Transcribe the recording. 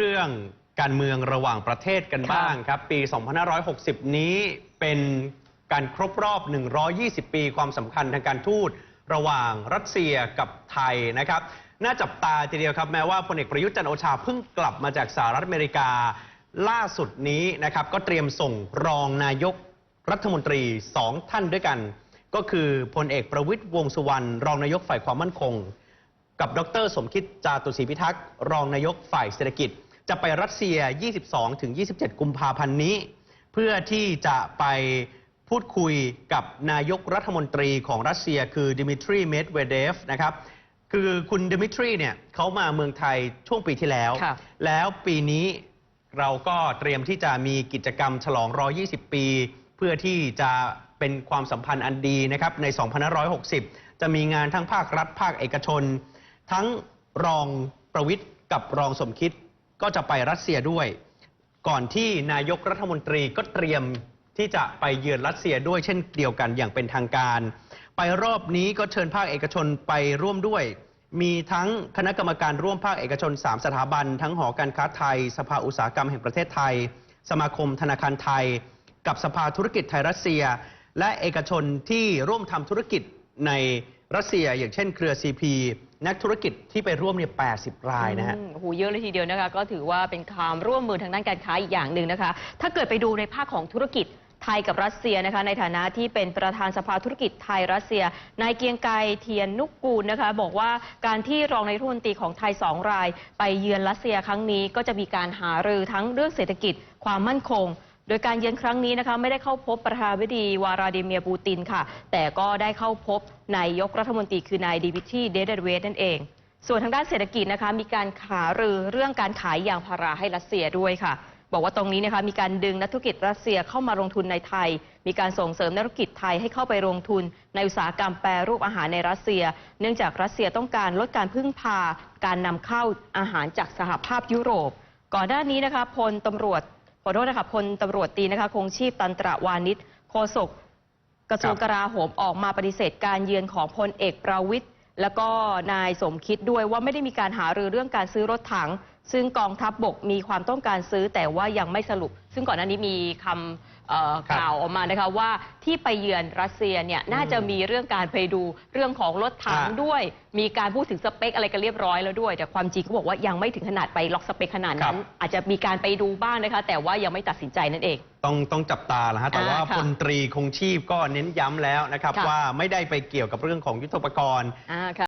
รื่องการเมืองระหว่างประเทศกันค่ะบ้างครับ ปี 2560 นี้เป็นการครบรอบ 120 ปีความสำคัญทางการทูตระหว่างรัสเซียกับไทยนะครับ น่าจับตาทีเดียวครับ แม้ว่าพลเอกประยุทธ์จันทร์โอชาเพิ่งกลับมาจากสหรัฐอเมริกา ล่าสุดนี้นะครับ ก็เตรียมส่งรองนายกรัฐมนตรีสองท่านด้วยกัน ก็คือพลเอกประวิตยวงษ์สุวรรณรองนายกฝ่ายความมั่นคง กับดร สมคิดจาตุศรีพิทักษ์รองนายกฝ่ายเศรษฐกิจ จะไปรัสเซีย 22-27 กุมภาพันธ์นี้ เพื่อที่จะไปพูดคุยกับนายกรัฐมนตรีของรัสเซียคือดิมิทรี เมดเวเดฟนะครับ คือคุณดิมิทรีเนี่ยเขามาเมืองไทยช่วงปีที่แล้วค่ะแล้วปีนี้เราก็เตรียมที่จะมีกิจกรรมฉลอง 120 ปี เพื่อที่จะเป็นความสัมพันธ์อันดีนะครับใน 2560 จะมีงานทั้งภาครัฐภาคเอกชน ทั้งรองประวิทย์กับรองสมคิด ก็จะไปรัสเซียด้วย ก่อนที่นายกรัฐมนตรีก็เตรียมที่จะไปเยือนรัสเซียด้วยเช่นเดียวกันอย่างเป็นทางการ ไปรอบนี้ก็เชิญภาคเอกชนไปร่วมด้วย มีทั้งคณะกรรมการร่วมภาคเอกชน 3 สถาบัน ทั้งหอการค้าไทย สภาอุตสาหกรรมแห่งประเทศไทย สมาคมธนาคารไทย กับสภาธุรกิจไทยรัสเซีย และเอกชนที่ร่วมทำธุรกิจในรัสเซีย อย่างเช่นเครือ CP นักธุรกิจที่ไปร่วมเนี่ย 80 รายนะฮะ อืมโอ้โหเยอะเลยทีเดียวนะคะ ก็ถือว่าเป็นความร่วมมือทางด้านการค้าอีกอย่างหนึ่งนะคะ ถ้าเกิดไปดูในภาคของธุรกิจไทยกับรัสเซียนะคะ ในฐานะที่เป็นประธานสภาธุรกิจไทยรัสเซีย นายเกรียงไกรเทียนนุกกูลนะคะ บอกว่าการที่รองนายกรัฐมนตรีของไทยสองราย ไปเยือนรัสเซียครั้งนี้ก็จะมีการหารือทั้งเรื่องเศรษฐกิจ ความมั่นคง ดยการเยือนครั้งนี้นะคะไม่ได้เข้าพบประธานาธิบดีวาราดิเมียร์ปูตินค่ะ แต่ก็ได้เข้าพบนายกรัฐมนตรีคือนายดิมิทรีเดเดเวสนั่นเอง ส่วนทางด้านเศรษฐกิจนะคะมีการขารือเรื่องการขายยางพาราให้รัสเซียด้วยค่ะ บอกว่าตรงนี้นะคะมีการดึงนักธุรกิจรัสเซียเข้ามาลงทุนในไทย มีการส่งเสริมนักธุรกิจไทยให้เข้าไปลงทุน ในอุตสาหกรรมแปรรูปอาหารในรัสเซีย เนื่องจากรัสเซียต้องการลดการพึ่งพา การนำเข้าอาหารจากสหภาพยุโรป ก่อนหน้านี้นะคะพลตำรวจ ขอโทษนะคะพลตำรวจตีนะคะคงชีพตันตระวานิชโฆษกกระทรวงครับกลาโหมออกมาปฏิเสธการเยือนของพลเอกประวิทย์แล้วก็นายสมคิดด้วยว่าไม่ได้มีการหารือเรื่องการซื้อรถถัง ซึ่งกองทัพบบกมีความต้องการซื้อแต่ว่ายังไม่สรุป ซึ่งก่อนหน้านี้มีคำเอ่อครับกล่าวออกมานะคะว่าที่ไปเยือนรัสเซียเนี่ยน่าจะมีเรื่องการไปดูเรื่องของรถถังอ่า ด้วย มีการพูดถึงสเปคอะไรกันเรียบร้อยแล้วด้วย แต่ความจริงเขาบอกว่ายังไม่ถึงขนาดไปล็อกสเปคขนาดนั้น อาจจะมีการไปดูบ้างนะคะ แต่ว่ายังไม่ตัดสินใจนั่นเอง ต้องต้องจับตาแล้วฮะแต่ว่าอ่าค่ะพลตรีคงชีพก็เน้นย้ำแล้วนะครับ ค่ะ ว่าไม่ได้ไปเกี่ยวกับเรื่องของยุทโธปกรณ์ อ่าค่ะ